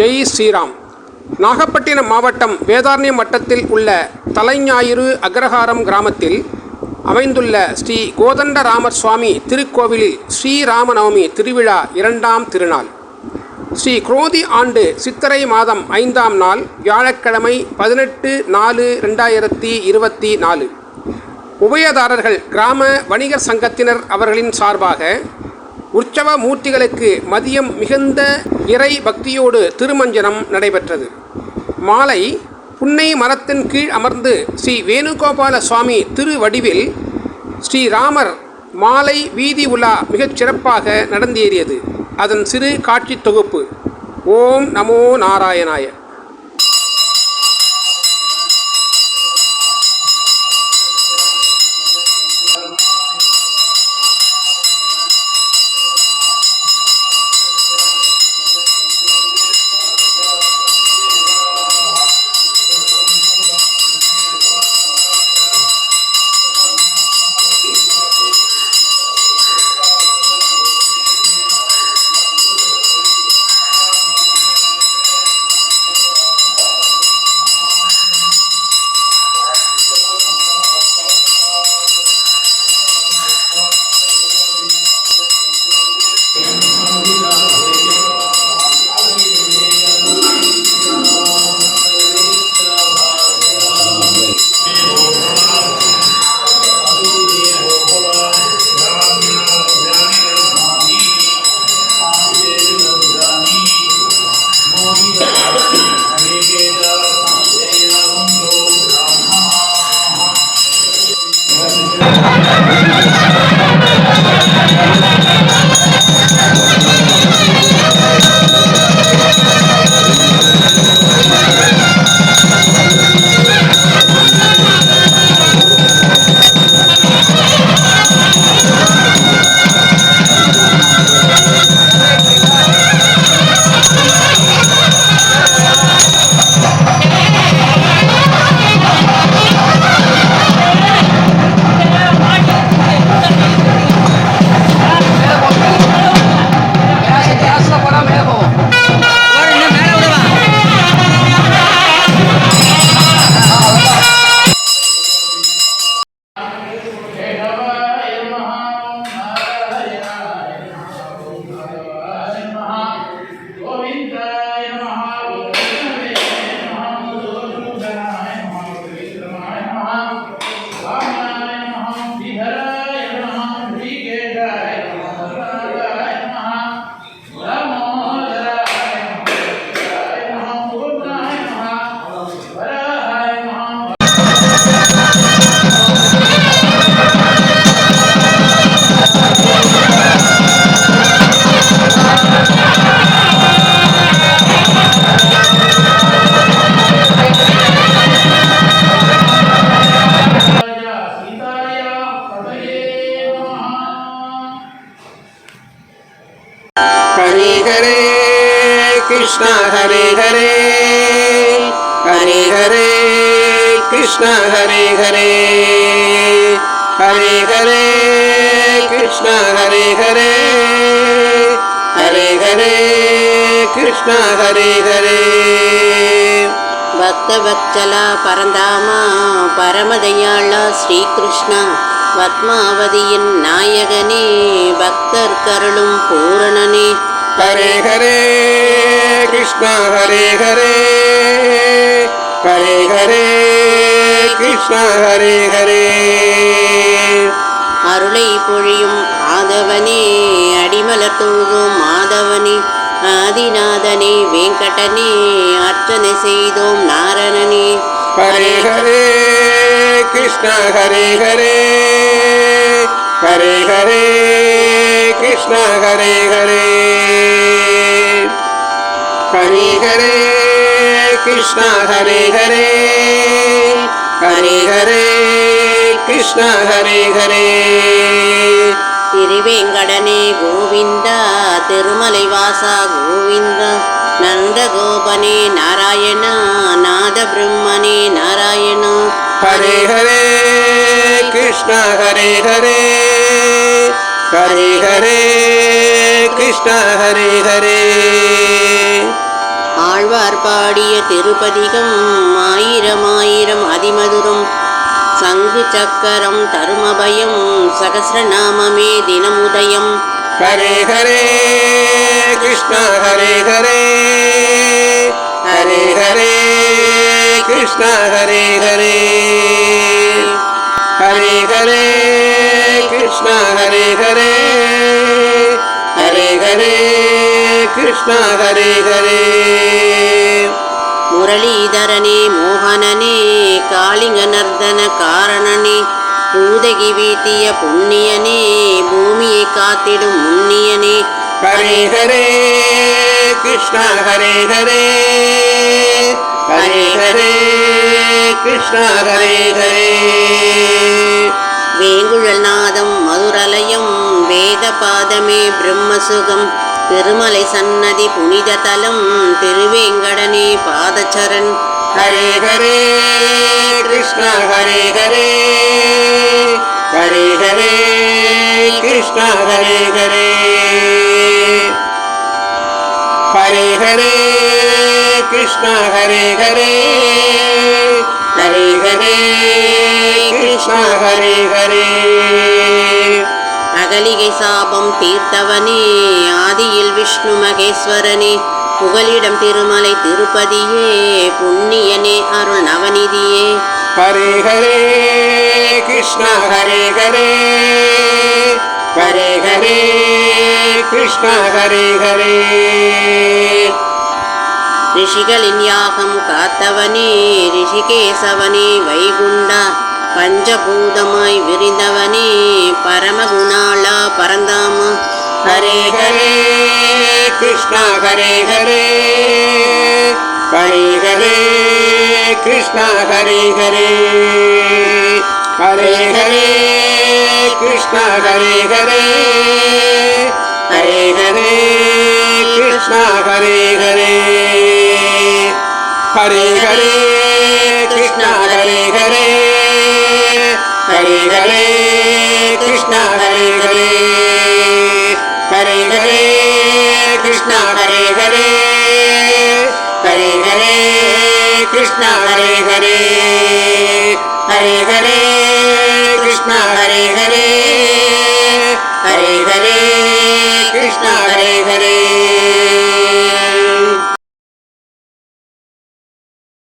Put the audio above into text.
ஜெய் ஸ்ரீராம். நாகப்பட்டினம் மாவட்டம் வேதாரண்யம் வட்டத்தில் உள்ள தலைஞாயிறு அக்ரஹாரம் கிராமத்தில் அமைந்துள்ள ஸ்ரீ கோதண்டராமர் சுவாமி திருக்கோவிலில் ஸ்ரீராமநவமி திருவிழா இரண்டாம் திருநாள். ஸ்ரீ குரோதி ஆண்டு சித்திரை மாதம் ஐந்தாம் நாள் வியாழக்கிழமை பதினெட்டு நாலு ரெண்டாயிரத்தி இருபத்தி நாலு. உபயதாரர்கள் கிராம வணிகர் சங்கத்தினர் அவர்களின் சார்பாக உற்சவ மூர்த்திகளுக்கு மதியம் மிகுந்த இறை பக்தியோடு திருமஞ்சனம் நடைபெற்றது. மாலை புன்னை மரத்தின் கீழ் அமர்ந்து ஸ்ரீ வேணுகோபால சுவாமி திருவடிவில் ஸ்ரீராமர் மாலை வீதி உலா மிகச் சிறப்பாக நடந்தேறியது. அதன் சிறு காட்சி தொகுப்பு ஓம் நமோ நாராயணாய. Thank you. कृष्ण हरे हरे हरे हरे कृष्ण हरे हरे हरे हरे कृष्ण हरे हरे हरे हरे कृष्ण हरे हरे பக்தபக்தலா பரந்தாமா பரமதையாளா ஸ்ரீகிருஷ்ணா பத்மாவதியின் நாயகனே பக்தர் கருளும் பூரணனே. ஹரே ஹரே. கிருஷ்ண ஹரே ஹரே. ஹரே ஹரே. கிருஷ்ண ஹரே ஹரே. அருளை பொழியும் மாதவனே அடிமலர் தூங்கும் மாதவனே ஆதிநாதனே வெங்கடனே அர்ச்சனை செய்தோம் நாரணனே. ஹரே ஹரே. கிருஷ்ண ஹரே ஹரே. ஹரே ஹரே. கிருஷ்ண ஹரே ஹரே. ஹரி ஹரே கிருஷ்ண ஹரே ஹரே. ஹரி ஹரே கிருஷ்ண ஹரே ஹரே. திருவேங்கடனே கோவிந்தா திருமலை வாசா கோவிந்தா நந்தகோபனே நாராயணா நாத பிரம்மனே நாராயணா. ஹரே ஹரே கிருஷ்ண ஹரே ஹரே. ஹரே ஹரே கிருஷ்ண ஹரே ஹரே. ஆழ்வார் பாடிய திருப்பதிகம் ஆயிரம் ஆயிரம் அதிமதுரம். சங்கு சக்கரம் தருமபயம் சகசிரநாமமே தினமுதயம். ஹரே ஹரே கிருஷ்ண ஹரே ஹரே. ஹரே ஹரே கிருஷ்ண ஹரே ஹரே. ஹரே ஹரே கிருஷ்ண ஹரே ஹரே. ஹரே கிருஷ்ண ஹரே ஹரே. முரளிதரனே மோகனனே காளிங்க நர்தன காரணனே பூதகி வீட்டிய புண்ணியனே பூமியை காத்திடும் முன்னியனே ஹரே ஹரே கிருஷ்ண ஹரே ஹரே. ஹரே ஹரே கிருஷ்ண ஹரே ஹரே. பாதமே பிரம்மசுகம். திருமலை சன்னதி புனித தலம் திருவேங்கடனே பாதச்சரண் ஹரே ஹரே கிருஷ்ண ஹரே ஹரே ஹரே ஹரே கிருஷ்ண ஹரே ஹரே. ஹரே ஹரே கிருஷ்ண ஹரே ஹரே ஹரே ஹரே கிருஷ்ண ஹரே ஹரே. அகலிகை சாபம் தீர்த்தவனே. ஆதியில் விஷ்ணு மகேஸ்வரனே புகலிடம் திருமலை திருப்பதியே புண்ணியனே அருள் நவநிதியே. ஹரே ஹரே கிருஷ்ண ஹரே ஹரே. ஹரே ஹரே கிருஷ்ண ஹரே ஹரே. ரிஷிகளின் யாகம் காத்தவனே ரிஷிகேசவனே வைகுண்டா. பஞ்சபூதமாய் விரிந்தவனே பரமகுணாளா பரந்தாமா. ஹரே ஹரே கிருஷ்ணா ஹரே ஹரே. ஹரே ஹரே கிருஷ்ணா ஹரே ஹரே. ஹரே ஹரே கிருஷ்ணா ஹரே ஹரே. ஹரே ஹரே கிருஷ்ணா ஹரே ஹரே. Hare Hare Krishna da da